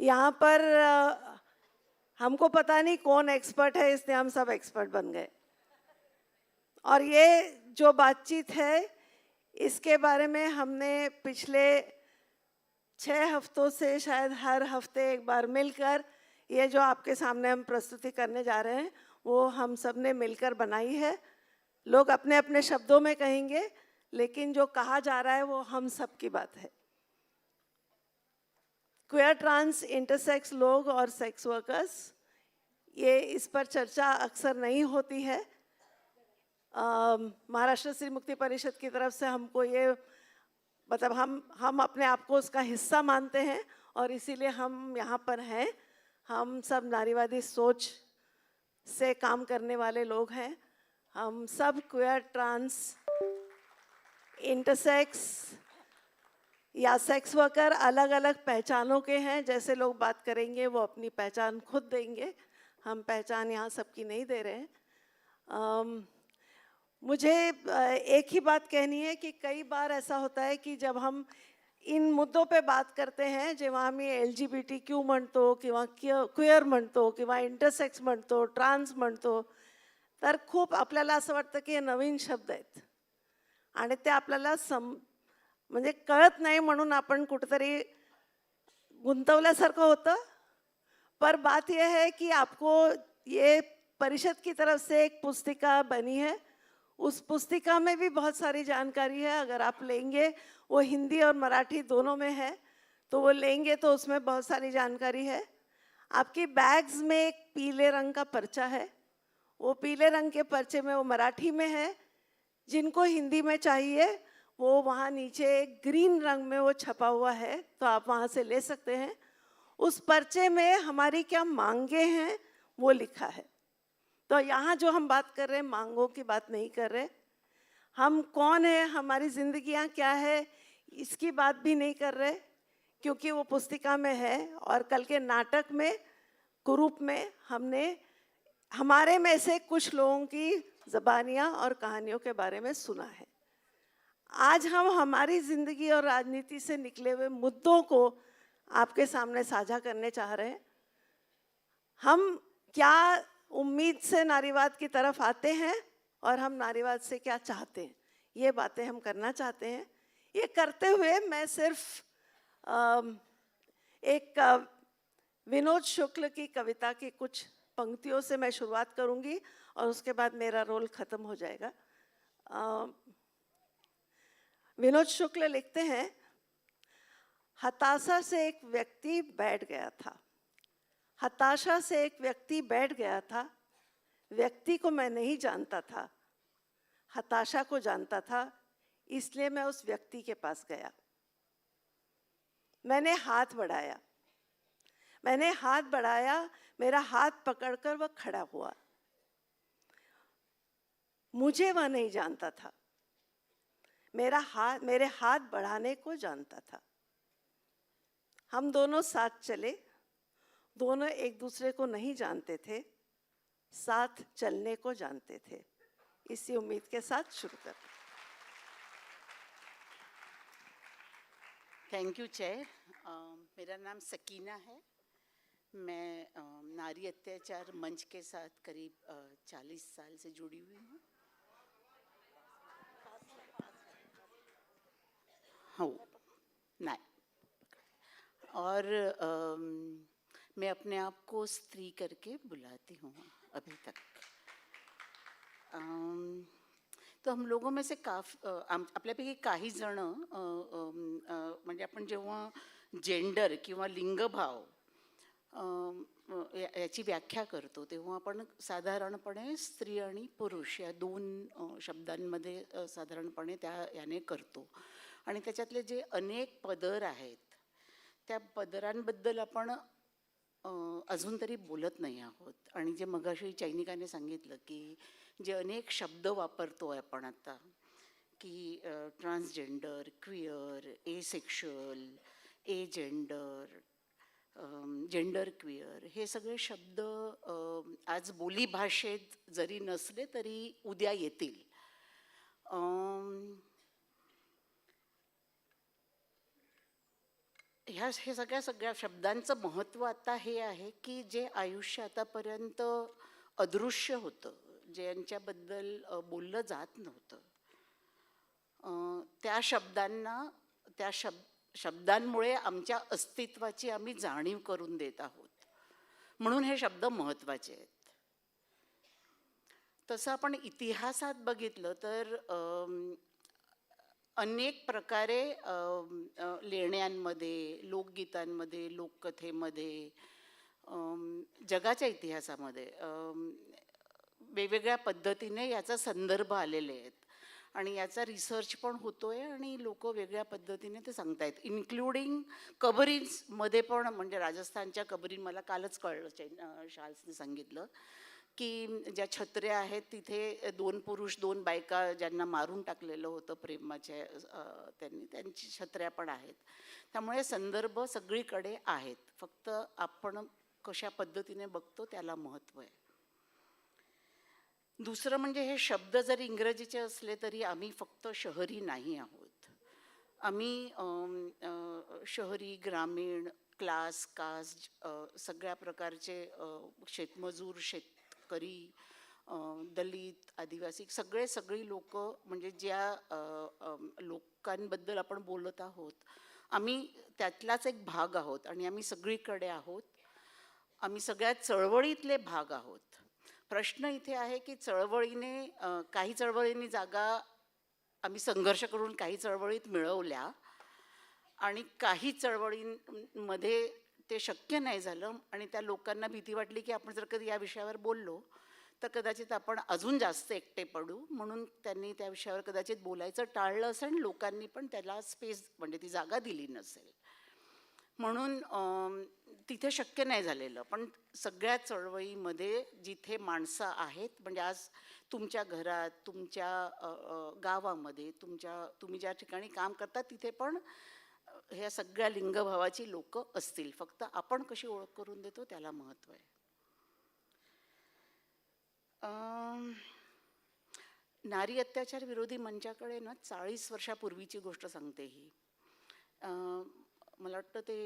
यहाँ पर हमको पता नहीं कौन एक्सपर्ट है, इसलिए हम सब एक्सपर्ट बन गए। और ये जो बातचीत है, इसके बारे में हमने पिछले छः हफ्तों से शायद हर हफ़्ते एक बार मिलकर, ये जो आपके सामने हम प्रस्तुति करने जा रहे हैं, वो हम सबने मिलकर बनाई है। लोग अपने अपने शब्दों में कहेंगे, लेकिन जो कहा जा रहा है, वो हम सब की बात है। क्वेयर ट्रांस इंटरसेक्स लोग और सेक्स वर्कर्स ये इस पर चर्चा अक्सर नहीं होती है। महाराष्ट्र श्री मुक्ति परिषद की तरफ़ से हमको ये मतलब हम हम अपने आप को उसका हिस्सा मानते हैं और इसीलिए हम यहाँ पर हैं। हम सब नारीवादी सोच से काम करने वाले लोग हैं। हम सब क्वेयर ट्रांस इंटरसेक्स या सेक्स वर्कर अलग अलग पहचानों के हैं जैसे लोग बात करेंगे वो अपनी पहचान खुद देंगे। हम पहचान यहाँ सबकी नहीं दे रहे हैं। um, मुझे एक ही बात कहनी है कि कई बार ऐसा होता है कि जब हम इन मुद्दों पे बात करते हैं जेव्हा आम्ही L G B T Q म्हणतो किंवा क्वेअर म्हणतो किंवा इंटरसेक्स म्हणतो ट्रान्स म्हणतो तर खूप आपल्याला असं वाटतं की हे नवीन शब्द आहेत. आणि ते आपल्याला सम म्हणजे कळत नाही म्हणून आपण कुठेतरी गुंतवल्यासारखं होतं. पर बात यह है कि आपको ये परिषद की तरफ़ से एक पुस्तिका बनी है। उस पुस्तिका में भी बहुत सारी जानकारी है। अगर आप लेंगे, वो हिंदी और मराठी दोनों में है। तो वो लेंगे तो उसमें बहुत सारी जानकारी है। आपकी बैग्स में एक पीले रंग का पर्चा है। वो पीले रंग के पर्चे में वो मराठी में है। जिनको हिंदी में चाहिए वो वहाँ नीचे ग्रीन रंग में वो छपा हुआ है तो आप वहाँ से ले सकते हैं। उस पर्चे में हमारी क्या मांगे हैं, वो लिखा है। तो यहाँ जो हम बात कर रहे हैं, मांगों की बात नहीं कर रहे। हम कौन है, हमारी जिंदगियाँ क्या है, इसकी बात भी नहीं कर रहे, क्योंकि वो पुस्तिका में है और कल के नाटक में, कुरूप में हमने, हमारे में से कुछ लोगों की जबानियाँ और कहानियों के बारे में सुना है। आज हम हमारी ज़िंदगी और राजनीति से निकले हुए मुद्दों को आपके सामने साझा करने चाह रहे हैं। हम क्या उम्मीद से नारीवाद की तरफ़ आते हैं और हम नारीवाद से क्या चाहते हैं? ये बातें हम करना चाहते हैं। ये करते हुए मैं सिर्फ़ अम, एक विनोद शुक्ल की कविता की कुछ पंक्तियों से मैं शुरुआत करूँगी और उसके बाद मेरा रोल खत्म हो जाएगा। अम, विनोद शुक्ल लिखते हैं, हताशा से एक व्यक्ति बैठ गया था। हताशा से एक व्यक्ति बैठ गया था। व्यक्ति को मैं नहीं जानता था। हताशा को जानता था, इसलिए मैं उस व्यक्ति के पास गया। मैंने हाथ बढ़ाया। मैंने हाथ बढ़ाया, मेरा हाथ पकड़कर वह खड़ा हुआ। मुझे वह नहीं जानता था। मेरा हाथ मेरे हाथ बढ़ाने को जानता था। हम दोनों साथ चले। दोनों एक दूसरे को नहीं जानते थे। साथ चलने को जानते थे। इसी उम्मीद के साथ शुरू कर थैंक यू चेयर मेरा नाम सकीना है। मैं अ, नारी अत्याचार मंच के साथ करीब चालीस साल से जुड़ी हुई हूँ। हो. नहीं. और आ, मैं अपने आप को स्त्री करके बुलाती हूँ अभी तक। आ, तो हम लोगों में से काफ आम आपल्यापैकी काही जण म्हणजे आपण जेव्हा जेंडर किंवा लिंगभाव या- याची व्याख्या करतो तेव्हा आपण साधारणपणे स्त्री आणि पुरुष या दोन शब्दांमध्ये साधारणपणे त्या याने करतो. आणि त्याच्यातले जे अनेक पदर आहेत त्या पदरांबद्दल आपण अजून तरी बोलत नाही आहोत. आणि जे मगाशी चैनिकाने सांगितलं की जे अनेक शब्द वापरतो आहे आपण आता की transgender queer asexual agender gender queer हे सगळे शब्द आज बोलीभाषेत जरी नसले तरी उद्या येतील. ह्या हे सगळ्या सगळ्या शब्दांचं महत्त्व आता हे आहे की जे आयुष्य आतापर्यंत अदृश्य होतं ज्यांच्याबद्दल बोललं जात नव्हतं. त्या शब्दांना त्या शब शब्दांमुळे आमच्या अस्तित्वाची आम्ही जाणीव करून देत आहोत. म्हणून हे शब्द महत्त्वाचे आहेत. तसं आपण इतिहासात बघितलं तर अनेक प्रकारे लेण्यांमध्ये लोकगीतांमध्ये लोककथेमध्ये जगाच्या इतिहासामध्ये वेगवेगळ्या पद्धतीने याचा संदर्भ आलेले आहेत. आणि याचा रिसर्च पण होतो आहे आणि लोक वेगळ्या पद्धतीने ते सांगतायत. इन्क्लुडिंग कबरीजमध्ये पण म्हणजे राजस्थानच्या कबरीन मला कालच कळलं चैन शाल्सने सांगितलं. की ज्या छत्र्या आहेत तिथे दोन पुरुष दोन बायका ज्यांना मारून टाकलेलं होतं प्रेमाच्या त्यांनी त्यांची छत्र्या पण आहेत. त्यामुळे संदर्भ सगळीकडे आहेत. फक्त आपण कशा पद्धतीने बघतो त्याला महत्त्व आहे. दुसरं म्हणजे हे शब्द जरी इंग्रजीचे असले तरी आम्ही फक्त शहरी नाही आहोत. आम्ही शहरी ग्रामीण क्लास कास्ट सगळ्या प्रकारचे शेतमजूर शेत शेतकरी दलित आदिवासी सगळे सगळी लोक म्हणजे ज्या लोकांबद्दल आपण बोलत आहोत आम्ही त्यातलाच एक भाग आहोत आणि आम्ही सगळीकडे आहोत. आम्ही सगळ्या चळवळीतले भाग आहोत. प्रश्न इथे आहे की चळवळीने काही चळवळींनी जागा आम्ही संघर्ष करून काही चळवळीत मिळवल्या आणि काही चळवळींमध्ये ते शक्य नाही झालं आणि त्या लोकांना भीती वाटली की आपण जर कधी या विषयावर बोललो तर कदाचित आपण अजून जास्त एकटे पडू म्हणून त्यांनी त्या विषयावर कदाचित बोलायचं टाळलं असेल आणि लोकांनी पण त्याला स्पेस म्हणजे ती जागा दिली नसेल. म्हणून तिथे शक्य नाही झालेलं. पण सगळ्या चळवळीमध्ये जिथे माणसं आहेत म्हणजे आज तुमच्या घरात तुमच्या गावामध्ये तुमच्या तुम्ही ज्या ठिकाणी काम करता तिथे पण ह्या सगळ्या लिंगभावाची लोक असतील. फक्त आपण कशी ओळख करून देतो त्याला महत्त्व आहे. नारी अत्याचार विरोधी मंचाकडे ना चाळीस वर्षापूर्वीची गोष्ट सांगते ही. मला वाटतं ते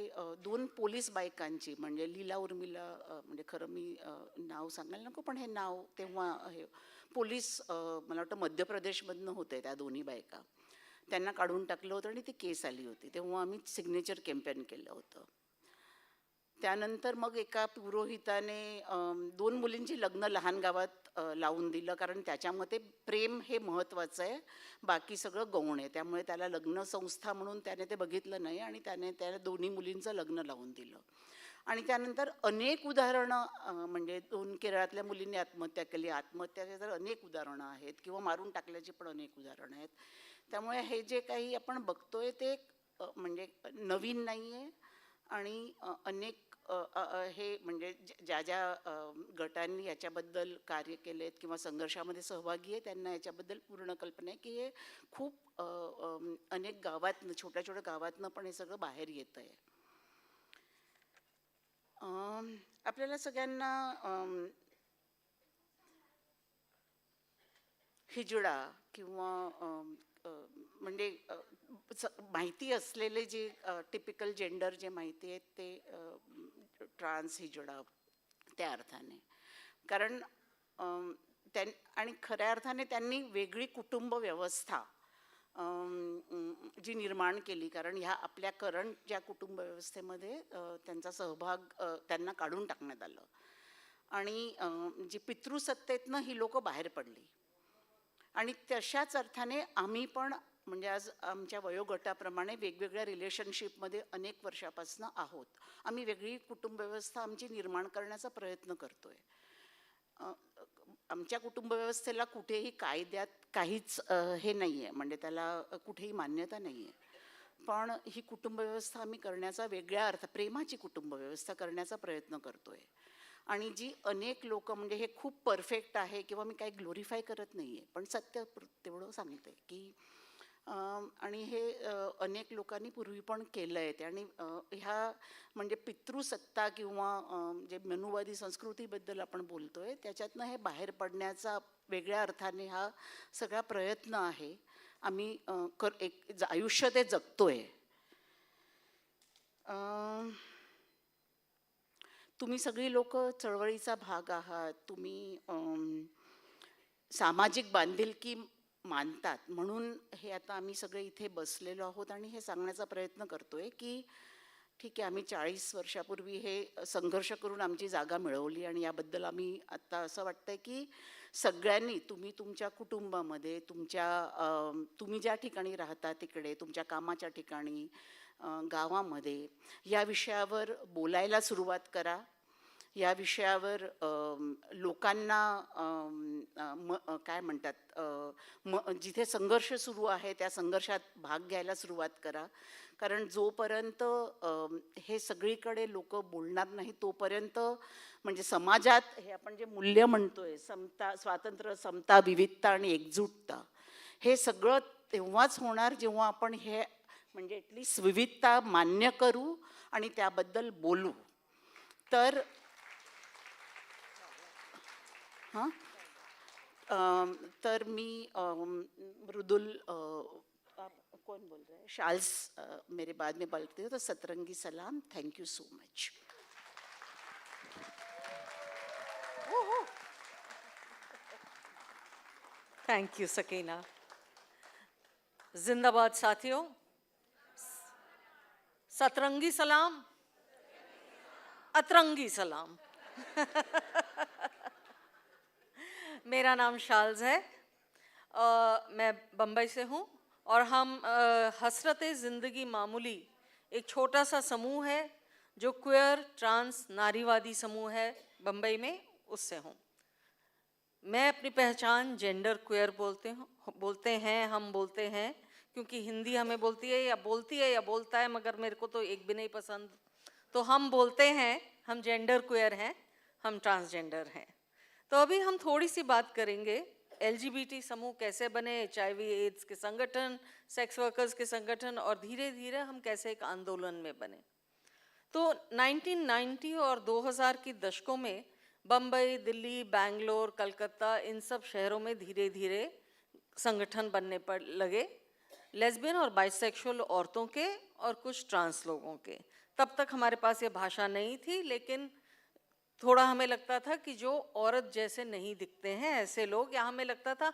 दोन पोलीस बायकांची म्हणजे लीला उर्मिला म्हणजे खरं मी नाव सांगायला नको पण हे नाव तेव्हा हे पोलीस मला वाटतं मध्य प्रदेशमधनं होते त्या दोन्ही बायका. त्यांना काढून टाकलं होतं आणि ती केस आली होती. तेव्हा आम्ही सिग्नेचर कॅम्पेन केलं होतं. त्यानंतर मग एका पुरोहिताने दोन मुलींची लग्न लहान गावात लावून दिलं. कारण त्याच्यामध्ये प्रेम हे महत्त्वाचं आहे. बाकी सगळं गौण आहे. त्यामुळे त्याला लग्न संस्था म्हणून त्याने ते बघितलं नाही आणि त्याने त्या दोन्ही मुलींचं लग्न लावून दिलं. आणि त्यानंतर अनेक उदाहरणं म्हणजे दोन केरळातल्या मुलींनी आत्महत्या केली. आत्महत्याचे तर अनेक उदाहरणं आहेत. किंवा मारून टाकल्याची पण अनेक उदाहरणं आहेत. त्यामुळे हे जे काही आपण बघतोय ते म्हणजे नवीन नाही आहे आणि अनेक हे म्हणजे ज्या ज्या गटांनी याच्याबद्दल कार्य केलेत किंवा संघर्षामध्ये सहभागी आहे त्यांना याच्याबद्दल पूर्ण कल्पना आहे की हे खूप अनेक गावातनं छोट्या छोट्या गावातनं पण हे सगळं बाहेर येत आहे आपल्याला सगळ्यांना हिजडा किंवा म्हणजे स- माहिती असलेले जे टिपिकल जेंडर जे माहिती आहेत ते ट्रान्स हिजडा त्या अर्थाने. कारण त्यां आणि खऱ्या अर्थाने त्यांनी वेगळी कुटुंब व्यवस्था जी निर्माण केली. कारण ह्या आपल्या करंट ज्या कुटुंब व्यवस्थेमध्ये त्यांचा सहभाग त्यांना काढून टाकण्यात आलं. आणि जी पितृसत्तेतनं ही लोकं बाहेर पडली. आणि तशाच अर्थाने आम्ही पण म्हणजे आज आमच्या वयोगटाप्रमाणे वेगवेगळ्या रिलेशनशिपमध्ये अनेक वर्षापासून आहोत. आम्ही वेगळी कुटुंबव्यवस्था आमची निर्माण करण्याचा प्रयत्न करतो आहे आमच्या कुटुंबव्यवस्थेला कुठेही कायद्यात काहीच हे नाही आहे म्हणजे त्याला कुठेही मान्यता नाही आहे पण ही कुटुंबव्यवस्था आम्ही करण्याचा वेगळ्या अर्थ प्रेमाची कुटुंबव्यवस्था करण्याचा प्रयत्न करतो आहे आणि जी अनेक लोक म्हणजे हे खूप परफेक्ट आहे किंवा मी काही ग्लोरीफाय करत नाही आहे पण सत्य तेवढं सांगते की आणि हे अनेक लोकांनी पूर्वी पण केलं आहे ते. आणि ह्या म्हणजे पितृसत्ता किंवा जे मनुवादी संस्कृतीबद्दल आपण बोलतोय त्याच्यातनं हे बाहेर पडण्याचा वेगळ्या अर्थाने हा सगळा प्रयत्न आहे. आम्ही कर एक आयुष्य ते जगतोय. आहे तुम्ही सगळी लोक चळवळीचा भाग आहात. तुम्ही सामाजिक बांधिलकी मानतात. म्हणून हे आता आम्ही सगळे इथे बसलेलो आहोत आणि हे सांगण्याचा प्रयत्न करतोय की ठीक आहे आम्ही चाळीस वर्षापूर्वी हे संघर्ष करून आमची जागा मिळवली आणि याबद्दल आम्ही आत्ता असं वाटतंय की सगळ्यांनी तुम्ही तुमच्या कुटुंबामध्ये तुमच्या तुम्ही ज्या ठिकाणी राहता तिकडे तुमच्या कामाच्या ठिकाणी गावामध्ये. या विषयावर बोलायला सुरुवात करा. या विषयावर लोकांना म काय म्हणतात म जिथे संघर्ष सुरू आहे त्या संघर्षात भाग घ्यायला सुरुवात करा. कारण जोपर्यंत हे सगळीकडे लोक बोलणार नाही तोपर्यंत म्हणजे समाजात हे आपण जे मूल्य म्हणतोय समता स्वातंत्र्य समता विविधता आणि एकजूटता हे सगळं तेव्हाच होणार जेव्हा आपण हे म्हणजे ॲटलिस्ट विविधता मान्य करू आणि त्याबद्दल बोलू. तर हां? तर मी मृदुल कौन बोल रहे हैं? शाल्स मेरे बाद में बोलते हो तो सतरंगी सलाम thank you so much thank you Sakina जिंदाबाद साथियों सतरंगी सलाम। अतरंगी सलाम। मेरा नाम शाल्स है। अ, मैं बम्बई से हूँ और हम हसरत ज़िंदगी मामूली एक छोटा सा समूह है जो क्वेयर ट्रांस नारीवादी समूह है बम्बई में उससे हूँ। मैं अपनी पहचान जेंडर क्वेयर बोलते हूँ बोलते हैं हम बोलते हैं। क्योंकि हिंदी हमें बोलती है या बोलती है या बोलता है, मगर मेरे को तो एक भी नहीं पसंद। तो हम बोलते हैं, हम जेंडर क्वेयर हैं, हम ट्रांसजेंडर हैं। तो अभी हम थोड़ी सी बात करेंगे एलजीबीटी समूह कैसे बने एचआईवी एड्स के संगठन सेक्स वर्कर्स के संगठन, और धीरे धीरे हम कैसे एक आंदोलन में बने। तो 1990 और 2000 की दशकों में बम्बई दिल्ली, बैंगलोर, कलकत्ता, इन सब शहरों में धीरे धीरे संगठन बनने पर लगे। लेस्बियन और बाइसेक्सुअल औरतों के और कुछ ट्रांस लोगों के। तब तक हमारे पास ये भाषा नहीं थी, लेकिन थोड़ा हमें लगता था कि जो औरत जैसे नहीं दिखते हैं ऐसे लोग, या हमें लगता था,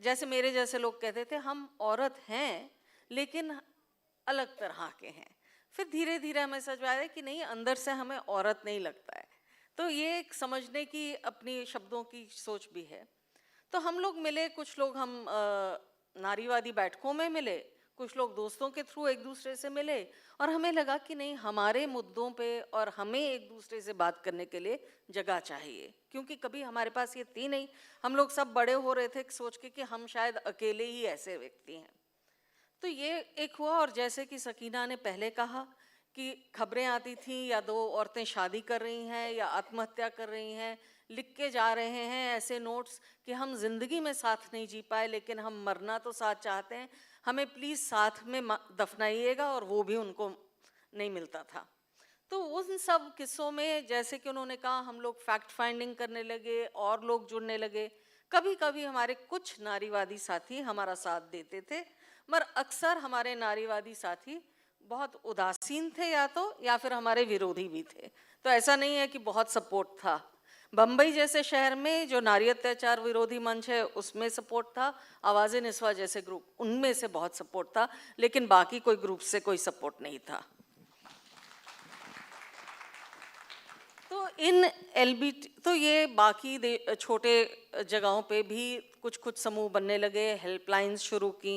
जैसे मेरे जैसे लोग कहते थे, हम औरत हैं, लेकिन अलग तरह के हैं। फिर धीरे धीरे हमें समझ आया कि नहीं, अंदर से हमें औरत नहीं लगता है। तो ये एक समझने की अपनी शब्दों की सोच भी है। तो हम लोग मिले, कुछ लोग हम नारीवादी बैठकों में मिले, कुछ लोग दोस्तों के थ्रू एक दूसरे से मिले और हमें लगा कि नहीं, हमारे मुद्दों पे और हमें एक दूसरे से बात करने के लिए जगह चाहिए। क्योंकि कभी हमारे पास ये थी नहीं। हम लोग सब बड़े हो रहे थे, सोच के कि हम शायद अकेले ही ऐसे व्यक्ति हैं। तो ये एक हुआ और जैसे कि सकीना ने पहले कहा कि खबरें आती थी, या दो औरतें शादी कर रही हैं, या आत्महत्या कर रही हैं, लिख के जा रहे हैं ऐसे नोट्स कि हम ज़िंदगी में साथ नहीं जी पाए, लेकिन हम मरना तो साथ चाहते हैं। हमें प्लीज़ साथ में दफनाइएगा और वो भी उनको नहीं मिलता था। तो उन सब किस्सों में जैसे कि उन्होंने कहा, हम लोग फैक्ट फाइंडिंग करने लगे, और लोग जुड़ने लगे। कभी कभी हमारे कुछ नारीवादी साथी हमारा साथ देते थे, मगर अक्सर हमारे नारीवादी साथी बहुत उदासीन थे या तो या फिर हमारे विरोधी भी थे। तो ऐसा नहीं है कि बहुत सपोर्ट था। बम्बई जैसे शहर में जो नारी अत्याचार विरोधी मंच है, उसमें सपोर्ट था। आवाज़ निस्वा जैसे ग्रुप उनमें से बहुत सपोर्ट था, लेकिन बाकी कोई ग्रुप से कोई सपोर्ट नहीं था। तो इन एल तो ये बाकी छोटे जगहों पे भी कुछ कुछ समूह बनने लगे हेल्पलाइंस शुरू की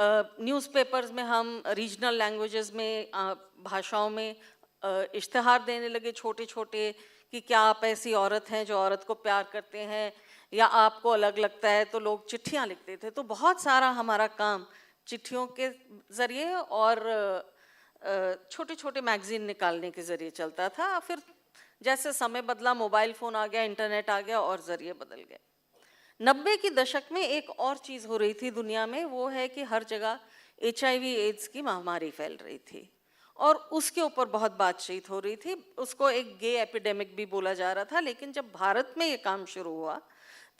न्यूज़पेपर्स में हम रीजनल लैंग्वेजेस में भाषाओं में इश्तहार देने लगे छोटे छोटे कि क्या आप ऐसी औरत हैं जो औरत को प्यार करते हैं या आपको अलग लगता है तो लोग चिट्ठियाँ लिखते थे। तो बहुत सारा हमारा काम चिट्ठियों के ज़रिए और छोटे छोटे मैगज़ीन निकालने के ज़रिए चलता था। फिर जैसे समय बदला मोबाइल फ़ोन आ गया इंटरनेट आ गया और ज़रिए बदल गए। नब्बे की दशक में एक और चीज़ हो रही थी दुनिया में, वो है कि हर जगह एचआईवी एड्स की महामारी फैल रही थी और उसके ऊपर बहुत बातचीत हो रही थी। उसको एक गे एपिडेमिक भी बोला जा रहा था, लेकिन जब भारत में ये काम शुरू हुआ,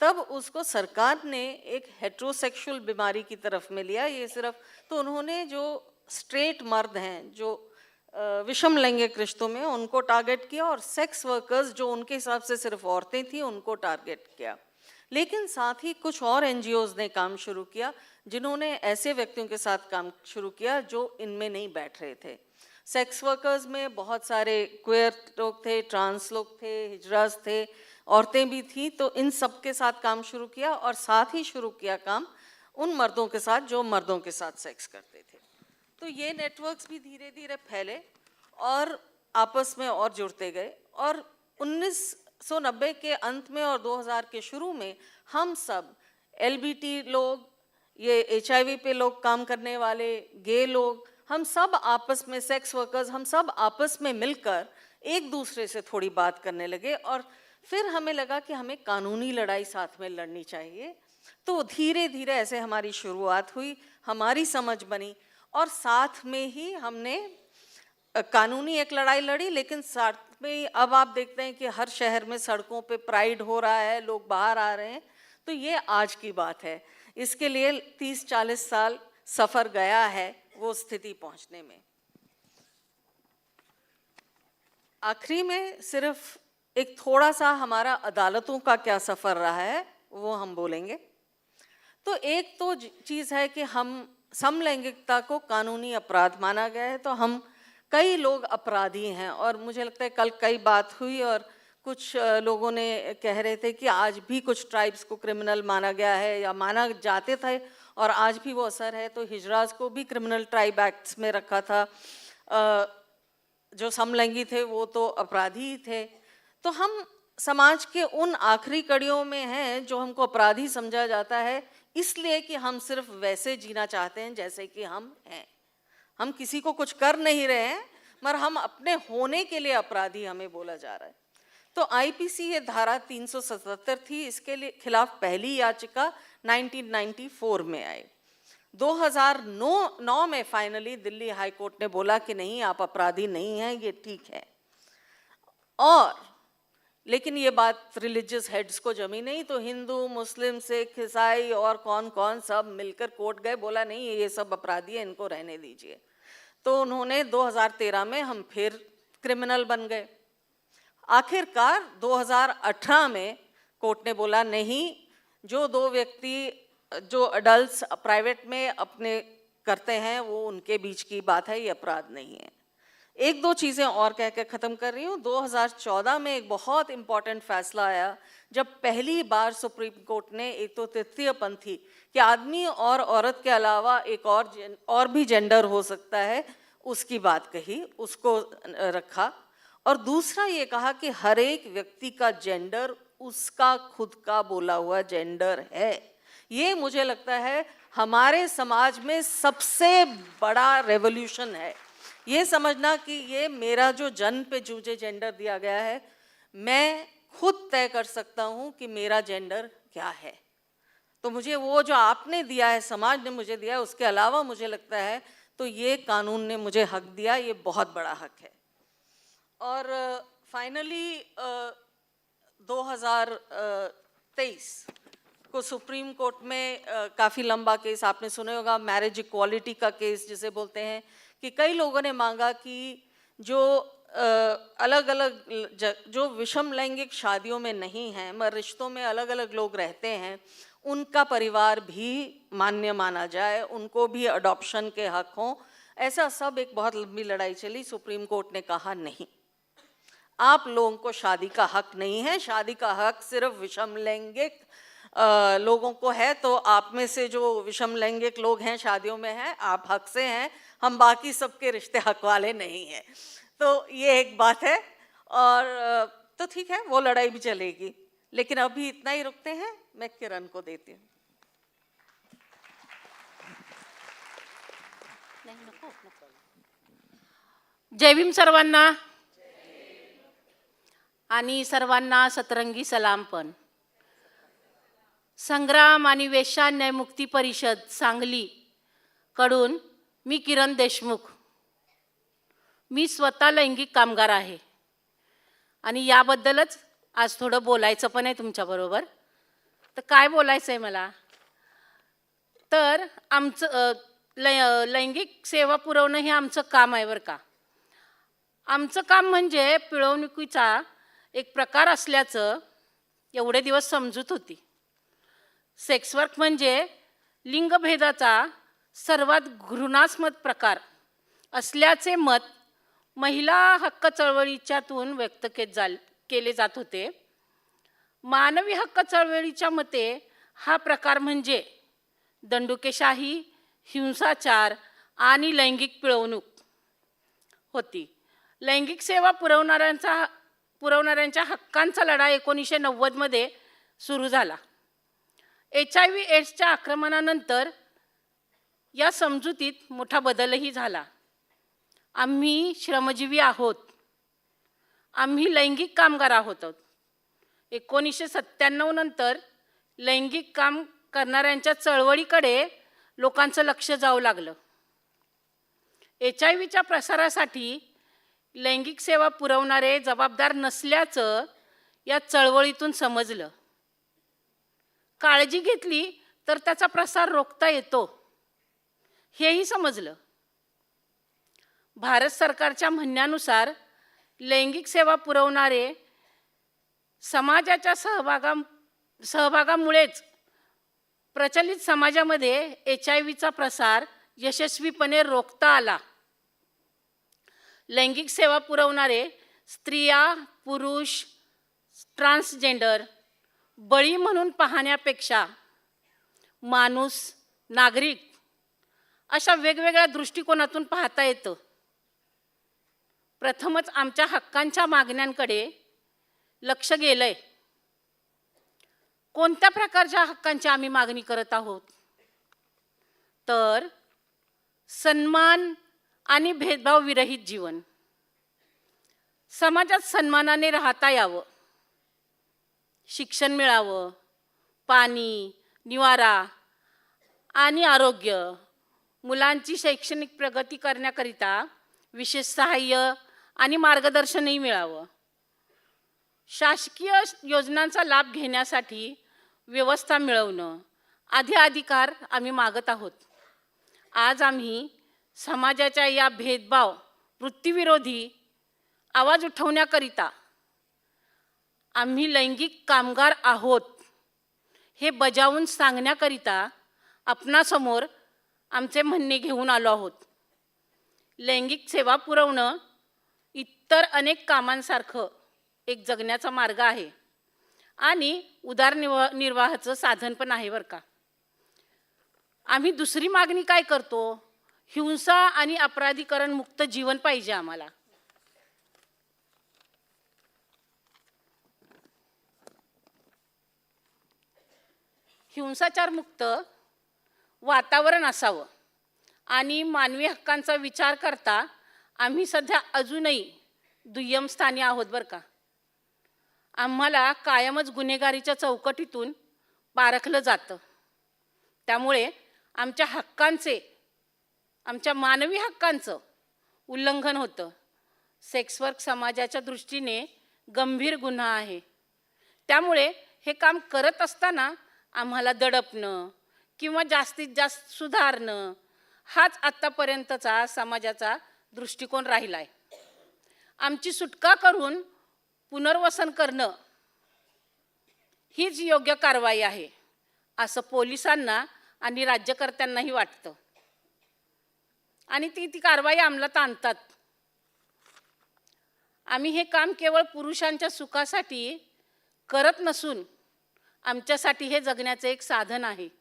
तब उसको सरकार ने एक हेट्रोसेक्सुअल बीमारी की तरफ़ में लिया। ये सिर्फ़ तो उन्होंने जो स्ट्रेट मर्द हैं, जो विषम लैंगिक रिश्तों में, उनको टारगेट किया और सेक्स वर्कर्स जो उनके हिसाब से सिर्फ़ औरतें थी, उनको टारगेट किया। लेकिन साथ ही कुछ और एन ने काम शुरू किया, जिन्होंने ऐसे व्यक्तियों के साथ काम शुरू किया जो इनमें नहीं बैठ रहे थे। सेक्स वर्कर्स में बहुत सारे क्वेयर लोग थे ट्रांस लोग थे हिजराज थे, औरतें भी थी तो इन सब के साथ काम शुरू किया और साथ ही शुरू किया काम उन मर्दों के साथ जो मर्दों के साथ सेक्स करते थे। तो ये नेटवर्क्स भी धीरे धीरे फैले और आपस में और जुड़ते गए और 1990 के अंत में और 2000 के शुरू में हम सब एलबीटी लोग, ये एचआईवी पे लोग, काम करने वाले, गे लोग, हम सब आपस में सेक्स वर्कर्स हम सब आपस में मिलकर एक दूसरे से थोड़ी बात करने लगे और फिर हमें लगा कि हमें कानूनी लड़ाई साथ में लड़नी चाहिए। तो धीरे धीरे ऐसे हमारी शुरुआत हुई, हमारी समझ बनी और साथ में ही हमने कानूनी एक लड़ाई लड़ी, लेकिन साथ में अब आप देखते हैं कि हर शहर में सड़कों पे प्राइड हो रहा है, लोग बाहर आ रहे हैं। तो ये आज की बात है। इसके लिए 30-40 साल सफ़र गया है वो स्थिति पहुँचने में। आखिरी में सिर्फ़ एक थोड़ा सा हमारा अदालतों का क्या सफ़र रहा है, वो हम बोलेंगे। तो एक तो चीज़ है कि हम समलैंगिकता को कानूनी अपराध माना गया है तो हम कई लोग अपराधी हैं और मुझे लगता है कल कई बात हुई और कुछ लोगों ने कह रहे थे कि आज भी कुछ ट्राइब्स को क्रिमिनल माना गया है या माना जाते थे और आज भी वो असर है। तो हिजराज को भी क्रिमिनल ट्राइब एक्ट्स में रखा था। जो समलैंगी थे वो तो अपराधी ही थे। तो हम समाज के उन आखिरी कड़ियों में हैं जो हमको अपराधी समझा जाता है, इसलिए कि हम सिर्फ़ वैसे जीना चाहते हैं जैसे कि हम हैं। हम किसी को कुछ कर नहीं रहे हैं, मगर हम अपने होने के लिए अपराधी हमें बोला जा रहा है। तो आईपीसी ये धारा 377 थी, इसके लिए खिलाफ पहली याचिका 1994 में आई। 2009 नौ में फाइनली दिल्ली हाई कोर्ट ने बोला कि नहीं, आप अपराधी नहीं हैं, ये ठीक है। और, लेकिन ये बात रिलीजियस हेड्स को जमी नहीं तो हिंदू, मुस्लिम, सिख, ईसाई और कौन कौन सब मिलकर कोर्ट गए, बोला, नहीं, ये सब अपराधी है, इनको रहने दीजिए। तो उन्होंने 2013 में हम फिर क्रिमिनल बन गए। आखिरकार 2018 में कोर्ट ने बोला, नहीं, जो दो व्यक्ति, जो अडल्ट प्राइवेट में अपने करते हैं, वो उनके बीच की बात है, ये अपराध नहीं है। एक दो चीज़ें और कह के ख़त्म कर रही हूँ। 2014 में एक बहुत इम्पॉर्टेंट फैसला आया जब पहली बार सुप्रीम कोर्ट ने एक तो तृतीय पंथी कि आदमी और औरत के अलावा एक और जेन- और भी जेंडर हो सकता है उसकी बात कही उसको रखा। और दूसरा ये कहा कि हर एक व्यक्ति का जेंडर उसका खुद का बोला हुआ जेंडर है। ये मुझे लगता है हमारे समाज में सबसे बड़ा रेवोल्यूशन है। ये समझना कि ये मेरा जो जन्म पे मुझे जेंडर दिया गया है, मैं खुद तय कर सकता हूँ कि मेरा जेंडर क्या है। तो मुझे वो जो आपने दिया है, समाज ने मुझे दिया है, उसके अलावा मुझे लगता है तो ये कानून ने मुझे हक दिया, ये बहुत बड़ा हक है। और फाइनली 2023 को सुप्रीम कोर्ट में काफ़ी लंबा केस आपने सुने होगा मैरिज इक्वालिटी का केस जिसे बोलते हैं कि कई लोगों ने मांगा कि जो अलग अलग जो विषम लैंगिक शादियों में नहीं हैं मगर रिश्तों में अलग अलग लोग रहते हैं, उनका परिवार भी मान्य माना जाए, उनको भी अडॉप्शन के हक हों, ऐसा सब एक बहुत लंबी लड़ाई चली, सुप्रीम कोर्ट ने कहा नहीं। आप लोगों को शादी का हक नहीं है, शादी का हक सिर्फ़ विषम लैंगिक लोगों को है तो आप में से जो विषम लैंगिक लोग हैं शादियों में हैं, आप हक से हैं हम बाकी सबके रिश्ते हक वाले नहीं हैं। तो ये एक बात है और तो ठीक है वो लड़ाई भी चलेगी। लेकिन अभी इतना ही रुकते हैं मैं किरण को देती हूँ। जय भीम सर्वांना। आणि सर्वांना सतरंगी सलाम पण. संग्राम आणि वेश्या न्यायमुक्ती परिषद सांगली कडून मी किरण देशमुख. मी स्वतः लैंगिक कामगार आहे. आणि याबद्दलच आज थोडं बोलायचं पण आहे तुमच्याबरोबर तर काय बोलायचं आहे मला? तर आमचं लै लैंगिक सेवा पुरवणं हे आमचं काम आहे बरं का. आमचं काम म्हणजे पिळवणुकीचा एक प्रकार असल्याचं एवढे दिवस समजूत होती. सेक्स वर्क म्हणजे लिंगभेदाचा सर्वात घृणास्मद प्रकार असल्याचे मत महिला हक्क चळवळीच्यातून व्यक्त के जाल केले जात होते. मानवी हक्क चळवळीच्या मते हा प्रकार म्हणजे दंडुकेशाही हिंसाचार आणि लैंगिक पिळवणूक होती. लैंगिक सेवा पुरवणाऱ्यांचा पुरवणाऱ्यांच्या हक्कांचा लढा एकोणीसशे नव्वदमध्ये सुरू झाला. एच आय व्ही एड्सच्या आक्रमणानंतर या समजुतीत मोठा बदलही झाला. आम्ही श्रमजीवी आहोत. आम्ही लैंगिक कामगार आहोत. एकोणीसशे सत्त्याण्णव नंतर लैंगिक काम करणाऱ्यांच्या चळवळीकडे लोकांचं लक्ष जाऊ लागलं. एच आय व्हीच्या प्रसारासाठी लैंगिक सेवा पुरवणारे जबाबदार नसल्याचं या चळवळीतून समजलं. काळजी घेतली तर त्याचा प्रसार रोखता येतो. हेही समजलं. भारत सरकारच्या म्हणण्यानुसार लैंगिक सेवा पुरवणारे समाजाच्या सहभागा सहभागामुळेच प्रचलित समाजामध्ये एच आय व्हीचा प्रसार यशस्वीपणे रोखता आला. लैंगिक सेवा पुरवणारे स्त्रिया पुरुष ट्रान्सजेंडर बळी म्हणून पाहण्यापेक्षा माणूस नागरिक अशा वेगवेगळ्या दृष्टिकोनातून पाहता येतं. प्रथमच आमच्या हक्कांच्या मागण्यांकडे लक्ष गेलंय. कोणत्या प्रकारच्या हक्कांची आम्ही मागणी करत आहोत? तर सन्मान आणि भेदभाव विरहित जीवन. समाजात सन्मानाने राहता यावं. शिक्षण मिळावं पाणी निवारा आणि आरोग्य मुलांची शैक्षणिक प्रगती करण्याकरिता विशेष सहाय्य आणि मार्गदर्शनही मिळावं. शासकीय योजनांचा लाभ घेण्यासाठी व्यवस्था मिळवणं आधी अधिकार आम्ही मागत आहोत. आज आम्ही समाजाच्या या भेदभाव वृत्तीविरोधी आवाज उठवण्याकरिता आम्ही लैंगिक कामगार आहोत हे बजावून सांगण्याकरिता आपणासमोर आमचे म्हणणे घेऊन आलो आहोत. लैंगिक सेवा पुरवणं इतर अनेक कामांसारखं एक जगण्याचा मार्ग आहे. आणि उदारनिर्वा निर्वाहाचं साधन पण आहे बरं का. आम्ही दुसरी मागणी काय करतो? हिंसा आणि अपराधीकरण मुक्त जीवन पाहिजे आम्हाला. हिंसाचारमुक्त वातावरण असावं. आणि मानवी हक्कांचा विचार करता आम्ही सध्या अजूनही दुय्यम स्थानी आहोत बरं का. आम्हाला कायमच गुन्हेगारीच्या चौकटीतून पारखलं जातं. त्यामुळे आमच्या हक्कांचे आमच्या मानवी हक्कांचं उल्लंघन होतं. सेक्सवर्क समाजाच्या दृष्टीने गंभीर गुन्हा आहे. त्यामुळे हे काम करत असताना आम्हाला दडपणं किंवा जास्तीत जास्त सुधारणं हाच आत्तापर्यंतचा समाजाचा दृष्टिकोन राहिला आहे आमची सुटका करून पुनर्वसन करणं हीच योग्य कारवाई आहे असं पोलिसांना आणि राज्यकर्त्यांनाही वाटतं. आणि ती ती कारवाई अंमलात आणतात. आम्ही हे काम केवळ पुरुषांच्या सुखासाठी करत नसून आमच्यासाठी हे जगण्याचं एक साधन आहे.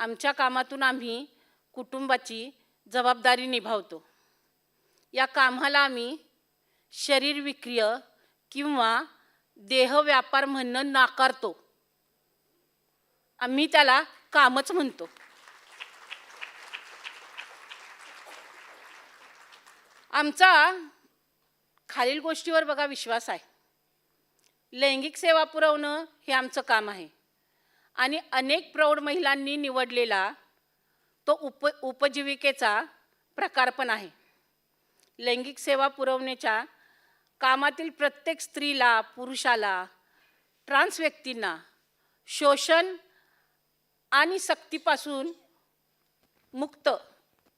आमच्या कामातून आम्ही कुटुंबाची जबाबदारी निभावतो. या कामाला आम्ही शरीर विक्रिय किंवा देह व्यापार म्हणणं नाकारतो. आम्ही त्याला कामच म्हणतो. आमचा खालील गोष्टीवर बघा विश्वास आहे. लैंगिक सेवा पुरवणं हे आमचं काम आहे. आणि अनेक प्रौढ महिलांनी निवडलेला तो उप उपजीविकेचा प्रकार पण आहे. लैंगिक सेवा पुरवण्याच्या कामातील प्रत्येक स्त्रीला पुरुषाला ट्रान्स व्यक्तींना शोषण आणि सक्तीपासून मुक्त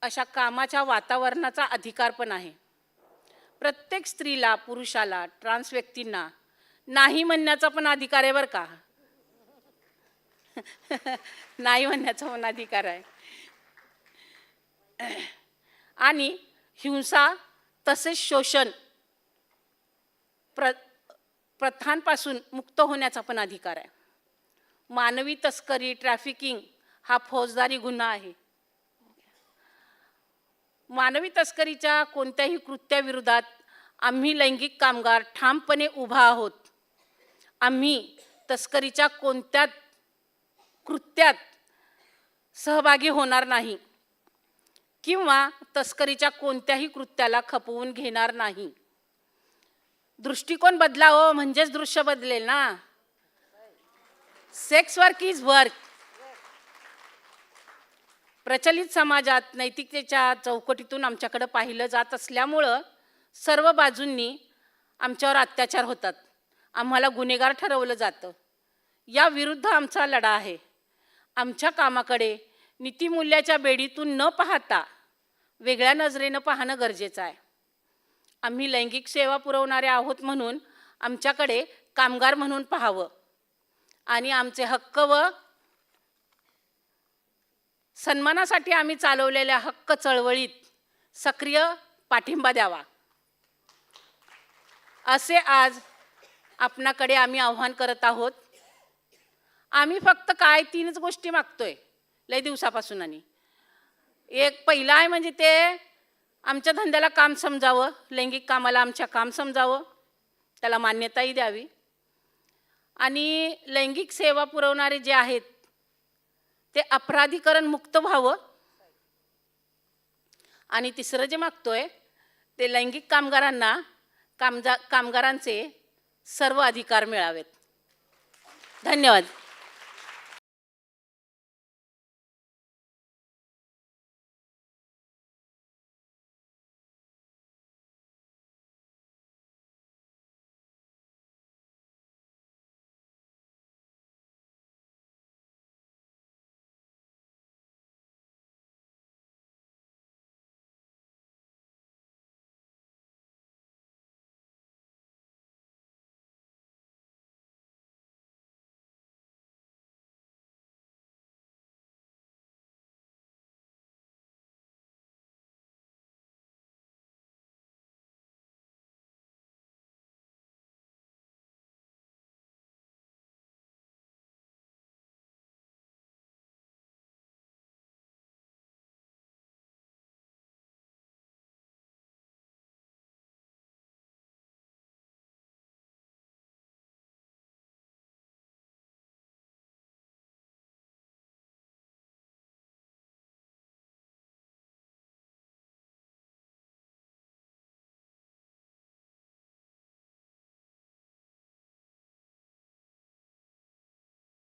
अशा कामाच्या वातावरणाचा अधिकार पण आहे. प्रत्येक स्त्रीला पुरुषाला ट्रान्स व्यक्तींना नाही म्हणण्याचा पण अधिकार आहे बरं का? नाही म्हणण्याचा पण अधिकार आहे. आणि हिंसा तसेच शोषण प्र प्रथांपासून मुक्त होण्याचा पण अधिकार आहे. मानवी तस्करी ट्रॅफिकिंग हा फौजदारी गुन्हा आहे. मानवी तस्करीच्या कोणत्याही कृत्याविरोधात आम्ही लैंगिक कामगार ठामपणे उभा आहोत. आम्ही तस्करीच्या कोणत्या कृत्यात सहभागी होणार नाही किंवा तस्करीच्या कोणत्याही कृत्याला खपवून घेणार नाही. दृष्टिकोन बदलावं म्हणजेच दृश्य बदलेल ना. सेक्स वर्क इज वर्क प्रचलित समाजात नैतिकतेच्या चौकटीतून आमच्याकडं पाहिलं जात असल्यामुळं सर्व बाजूंनी आमच्यावर अत्याचार होतात. आम्हाला गुन्हेगार ठरवलं जातं. या विरुद्ध आमचा लढा आहे. आमच्या कामाकडे नीतिमूल्याच्या बेडीतून न पाहता वेगळ्या नजरेनं पाहणं गरजेचं आहे. आम्ही लैंगिक सेवा पुरवणारे आहोत म्हणून आमच्याकडे कामगार म्हणून पाहावं आणि आमचे हक्क व सन्मानासाठी आम्ही चालवलेल्या हक्क चळवळीत सक्रिय पाठिंबा द्यावा. असे आज आपणाकडे आम्ही आव्हान करत आहोत. आम्ही फक्त काय तीनच गोष्टी मागतोय. लय दिवसापासून आणि. एक पहिला आहे म्हणजे ते आमच्या धंद्याला काम समजावं लैंगिक कामाला आमच्या काम समजावं त्याला मान्यताही द्यावी. आणि लैंगिक सेवा पुरवणारे जे आहेत ते अपराधीकरण मुक्त व्हावं. आणि तिसरं जे मागतोय ते लैंगिक कामगारांना कामजा कामगारांचे सर्व अधिकार मिळावेत. धन्यवाद.